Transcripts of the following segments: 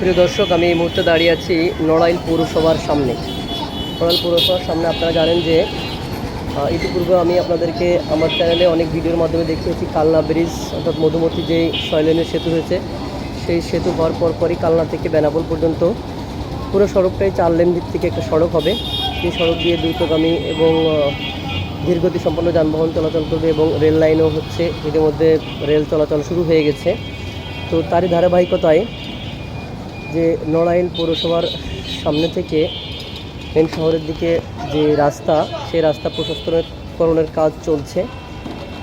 প্রিয় দর্শক, আমি এই মুহূর্তে দাঁড়িয়ে আছি নড়াইল পৌরসভার সামনে। নড়াইল পৌরসভার সামনে আপনারা জানেন যে ইতিপূর্বে আমি আপনাদেরকে আমার চ্যানেলে অনেক ভিডিওর মাধ্যমে দেখিয়েছি, কালনা ব্রিজ, অর্থাৎ মধুমতি যে ছয় লেনের সেতু হয়েছে, সেই সেতু হওয়ার পর পরই কালনা থেকে বেনাপোল পর্যন্ত পুরো সড়কটাই চার লেন ভিত্তিক একটা সড়ক হবে। সেই সড়ক দিয়ে দ্রুতগামী এবং ধীরগতি সম্পন্ন যানবাহন চলাচল করবে এবং রেল লাইনও হচ্ছে ইতিমধ্যে রেল চলাচল শুরু হয়ে গেছে। তো তারই ধারাবাহিকতায় যে নড়াইল পৌরসভার সামনে থেকে মেন শহরের দিকে যে রাস্তা, সেই রাস্তা প্রশস্তকরণের কাজ চলছে।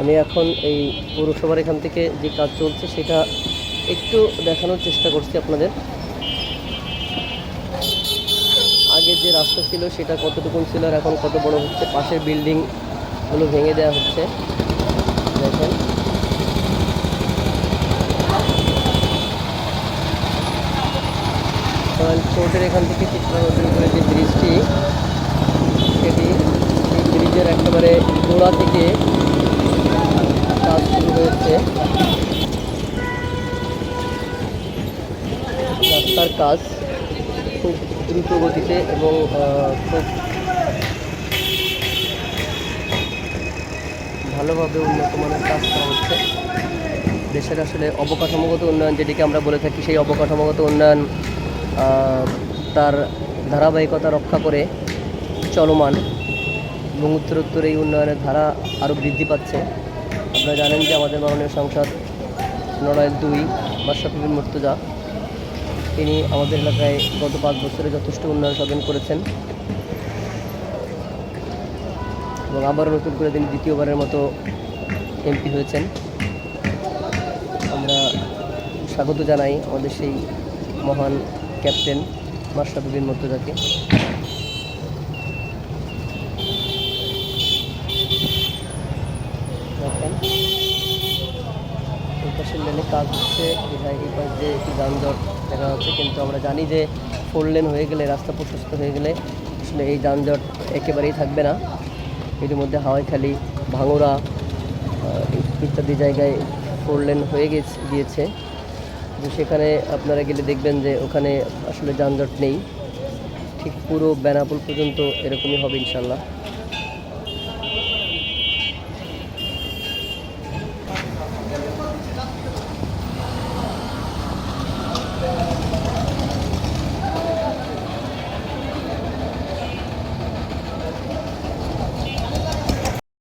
আমি এখন এই পৌরসভার এখান থেকে যে কাজ চলছে, সেটা একটু দেখানোর চেষ্টা করছি আপনাদের। আগে যে রাস্তা ছিল, সেটা কতটুকুন ছিল আর এখন কত বড় হচ্ছে? পাশের বিল্ডিংগুলো ভেঙে দেওয়া হচ্ছে। কোর্টের এখান থেকে চিত্রা নদীর উপরে যে ব্রিজটি, সেটি এই ব্রিজের একেবারে গোড়া থেকে কাজ শুরু হয়েছে। রাস্তার কাজ খুব দ্রুত গতিতে এবং খুব ভালোভাবে উন্নত মানের কাজ করা হচ্ছে। দেশের আসলে অবকাঠামোগত উন্নয়ন যেটিকে আমরা বলে থাকি, সেই অবকাঠামোগত উন্নয়ন তার ধারাবাহিকতা রক্ষা করে চলমান এবং উত্তরোত্তর এই উন্নয়নের ধারা আরও বৃদ্ধি পাচ্ছে। আপনারা জানেন যে আমাদের মাননীয় সংসদ নড়াইল দুই মাশরাফি মুর্তজা, তিনি আমাদের এলাকায় গত পাঁচ বছরে যথেষ্ট উন্নয়ন সাধন করেছেন এবং আবারও নতুন করে তিনি দ্বিতীয়বারের মতো এমপি হয়েছেন। আমরা স্বাগত জানাই আমাদের সেই মহান ক্যাপ্টেন মাশরাফি বিন মুর্তজাকে। দেখেন, এই পাশের কাজ হচ্ছে, এই পাশ দিয়ে একটু যানজট দেখা যাচ্ছে, কিন্তু আমরা জানি যে ফোর লেন হয়ে গেলে, রাস্তা প্রশস্ত হয়ে গেলে আসলে এই যানজট একেবারেই থাকবে না। ইতিমধ্যে হাওয়াইখালি, ভাঙুরা ইত্যাদি জায়গায় ফোর লেন হয়ে গেছে, গিয়েছে। তো সেখানে আপনারা গেলে দেখবেন যে ওখানে আসলে যানজট নেই। ঠিক পুরো বেনাপুল পর্যন্ত এরকমই হবে ইনশাল্লাহ।